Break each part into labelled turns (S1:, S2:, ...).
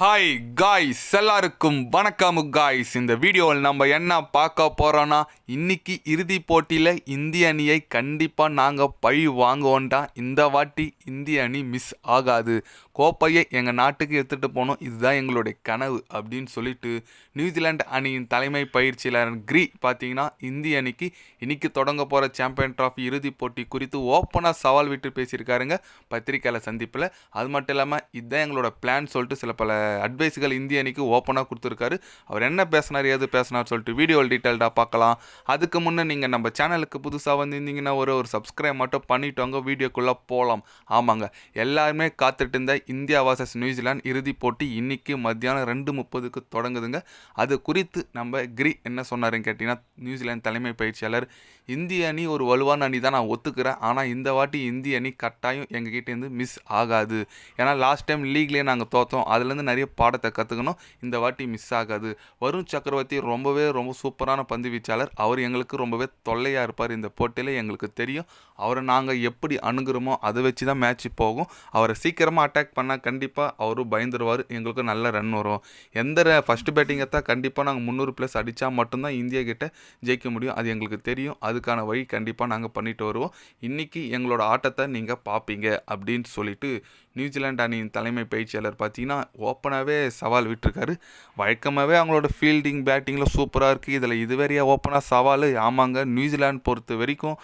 S1: Hi guys எல்லாருக்கும் வணக்கம் guys இந்த வீடியோவில் நம்ம என்ன பார்க்க போகிறோன்னா இன்னைக்கு இறுதி போட்டியில் இந்திய அணியை கண்டிப்பாக நாங்கள் பழி வாங்குவோண்டா இந்த வாட்டி இந்திய அணி மிஸ் ஆகாது. கோப்பையை எங்கள் நாட்டுக்கு எடுத்துகிட்டு போனோம் இதுதான் எங்களுடைய கனவு அப்படின்னு சொல்லிட்டு நியூசிலாந்து அணியின் தலைமை பயிற்சியாளர் கிரி பார்த்தீங்கன்னா இந்திய அணிக்கு இன்னைக்கு தொடங்க போகிற சாம்பியன் ட்ராஃபி இறுதிப் போட்டி குறித்து ஓப்பனாக சவால் விட்டு பேசியிருக்காருங்க. பத்திரிக்கையில் சந்திப்பில். அது மட்டும் இல்லாமல் இதுதான் எங்களோட பிளான் சொல்லிட்டு சில பல அட்வைஸ்கள் இந்திய அணிக்கு ஓப்பனாக கொடுத்துருக்காரு. அவர் என்ன பேசினார் ஏது பேசினார் சொல்லிட்டு வீடியோவில் டீட்டெயில்டாக பார்க்கலாம். அதுக்கு முன்னே நீங்கள் நம்ம சேனலுக்கு புதுசாக வந்திருந்தீங்கன்னா ஒரு ஒரு சப்ஸ்கிரைப் மட்டும் பண்ணிட்டோங்க. வீடியோக்குள்ளே போகலாம் ஆமாங்க. எல்லாருமே காத்துட்டு இருந்த இந்தியா வாசஸ் நியூசிலாந்து இறுதிப் போட்டி இன்றைக்கி மத்தியானம் ரெண்டு முப்பதுக்கு தொடங்குதுங்க. அது குறித்து நம்ம கிரி என்ன சொன்னாருன்னு கேட்டிங்கன்னா நியூசிலாந்து தலைமை பயிற்சியாளர் இந்திய அணி ஒரு வலுவான அணி தான் நான் ஒத்துக்கிறேன். ஆனால் இந்த வாட்டி இந்திய அணி கட்டாயம் எங்ககிட்டேருந்து மிஸ் ஆகாது. ஏன்னா லாஸ்ட் டைம் லீக்லேயே நாங்கள் தோத்தோம். அதுலேருந்து நிறைய பாடத்தை கற்றுக்கணும் இந்த வாட்டி மிஸ் ஆகாது. வருண் சக்கரவர்த்தி ரொம்பவே ரொம்ப சூப்பரான பந்து வீச்சாளர். அவர் எங்களுக்கு ரொம்பவே தொல்லையாக இருப்பார். இந்த போட்டியில் எங்களுக்கு தெரியும். அவரை நாங்கள் எப்படி அணுகுறோமோ அதை வச்சு தான் மேட்ச் போகும். அவரை சீக்கிரமாக அட்டாக் பண்ணால் கண்டிப்பாக அவரும் பயந்துருவார். எங்களுக்கு நல்ல ரன் வரும். எந்த ஃபஸ்ட்டு பேட்டிங்கை தான் கண்டிப்பாக நாங்கள் முந்நூறு ப்ளஸ் அடித்தா மட்டும்தான் இந்தியா கிட்ட ஜெயிக்க முடியும். அது எங்களுக்கு தெரியும். அது அதுக்கான வழி கண்டிப்பாக நாங்கள் பண்ணிட்டு வருவோம். இன்றைக்கி எங்களோட ஆட்டத்தை நீங்கள் பார்ப்பீங்க அப்படின்னு சொல்லிட்டு நியூசிலாந்து அணியின் தலைமை பயிற்சியாளர் பார்த்தீங்கன்னா ஓப்பனாகவே சவால் விட்டுருக்காரு. வழக்கமாகவே அவங்களோட ஃபீல்டிங் பேட்டிங்கில் சூப்பராக இருக்குது இதில் இதுவரையா ஓப்பனாக சவால் ஆமாங்க. நியூசிலாந்து பொறுத்த வரைக்கும்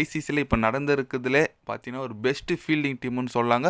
S1: ஐசிசியில் இப்போ நடந்திருக்கிறதுலே பார்த்தீங்கன்னா ஒரு பெஸ்ட்டு ஃபீல்டிங் டீம்னு சொல்லாங்க.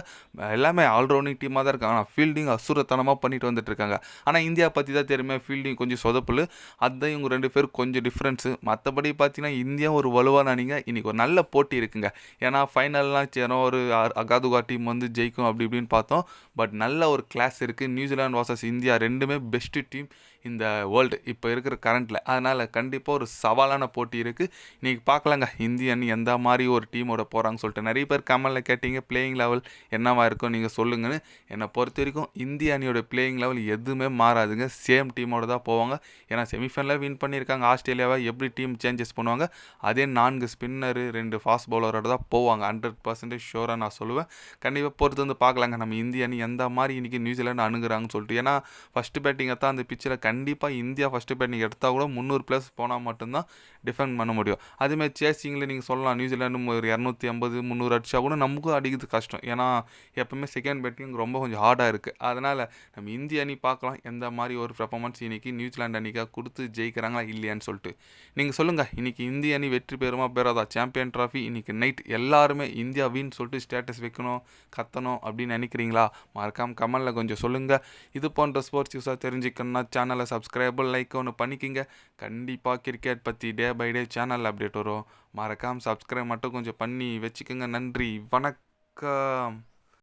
S1: எல்லாமே ஆல்ரவுண்டிங் டீமாக தான் இருக்காங்க. ஆனால் ஃபீல்டிங் அசுரத்தனமாக பண்ணிட்டு வந்துட்டு இருக்காங்க ஆனால் இந்தியா பற்றி தான் தெரியுமே ஃபீல்டிங் கொஞ்சம் சொதப்புல். அதுதான் இவங்க ரெண்டு பேரும் கொஞ்சம் டிஃப்ரென்ஸு மற்றபடி பார்த்தீங்கன்னா இந்தியா ஒரு வலுவான அணிங்க. இன்றைக்கி ஒரு நல்ல போட்டி இருக்குங்க. ஏன்னா ஃபைனல்லாம் சேரும். ஒரு அகாதுகா டீம் வந்து ஜெயிக்கும். அப்படி இப்படின்னு பார்த்தோம். பட் நல்ல ஒரு கிளாஸ் இருக்குது நியூசிலாந்து வாசஸ் இந்தியா ரெண்டுமே பெஸ்ட்டு டீம் இந்த வேர்ல்டு இப்போ இருக்கிற கரண்ட்டில் அதனால் கண்டிப்பாக ஒரு சவாலான போட்டி இருக்குது இன்றைக்கி பார்க்கலாங்க இந்திய அணி எந்த மாதிரி ஒரு டீமோட போகிறாங்க சொல்லிட்டு. நிறைய பேர் கமலில் கேட்டீங்க பிளேயிங் லெவல் என்னவாக இருக்கும் நீங்கள் சொல்லுங்கன்னு. என்னை பொறுத்த வரைக்கும் இந்திய அணியோட பிளேயிங் லெவல் எதுவுமே மாறாதுங்க. சேம் டீமோட தான் போவாங்க. ஏன்னா செமிஃபைனலில் வின் பண்ணியிருக்காங்க. ஆஸ்திரேலியாவை எப்படி டீம் சேஞ்சஸ் பண்ணுவாங்க அதே நான்கு ஸ்பின்னரு ரெண்டு ஃபாஸ்ட் பவுலரோட தான் போவாங்க. ஹண்ட்ரட் பர்சன்டேஜ் ஷோராக நான் சொல்லுவேன். கண்டிப்பாக பொறுத்து வந்து பார்க்கலாங்க நம்ம இந்திய அணி எந்த மாதிரி இன்றைக்கி நியூசிலாண்டு அணுகுறாங்கன்னு சொல்லிட்டு. ஏன்னா ஃபஸ்ட்டு பேட்டிங்கை தான் அந்த பிச்சில் கண்டிப்பாக இந்தியா ஃபஸ்ட்டு பேட்டிங் எடுத்தால் கூட முந்நூறு ப்ளஸ் போனால் மட்டும்தான் டிஃபெண்ட் பண்ண முடியும். அதேமாதிரி சேசிங்கில் நீங்கள் சொல்லலாம் நியூசிலாண்டு ஒரு இரநூத்தி ஐம்பது முந்நூறு அடிச்சா கூட நமக்கும் அடிக்கிறது கஷ்டம். ஏன்னா எப்பவுமே செகண்ட் பேட்டிங் ரொம்ப கொஞ்சம் ஹார்டாக இருக்குது அதனால் நம்ம இந்திய அணி பார்க்கலாம் எந்த மாதிரி ஒரு பெர்ஃபார்மன்ஸ் இன்றைக்கி நியூசிலாண்டு அணிக்காக கொடுத்து ஜெயிக்கிறாங்களா இல்லையான்னு சொல்லிட்டு. நீங்கள் சொல்லுங்கள் இன்றைக்கி இந்திய அணி வெற்றி பெறுமா பெறாதா? சாம்பியன் ட்ராஃபி இன்றைக்கி நைட் எல்லாருமே இந்தியா வின் சொல்லிட்டு ஸ்டேட்டஸ் வைக்கணும் கத்தணும் அப்படின்னு நினைக்கிறீங்களா? மறக்காமல் கமெண்டில் கொஞ்சம் சொல்லுங்கள் இது போன்ற ஸ்போர்ட்ஸ் யூஸாக தெரிஞ்சுக்கணும்னா சேனலை சப்ஸ்கிரைபர் லைக் ஒன்று பண்ணிக்கிங்க. கண்டிப்பாக கிரிக்கெட் பற்றி day by day channel update வரும். மறக்காமல் சப்ஸ்கிரைப் மட்டும் கொஞ்சம் பண்ணி வச்சுக்கோங்க. நன்றி. வணக்கம்.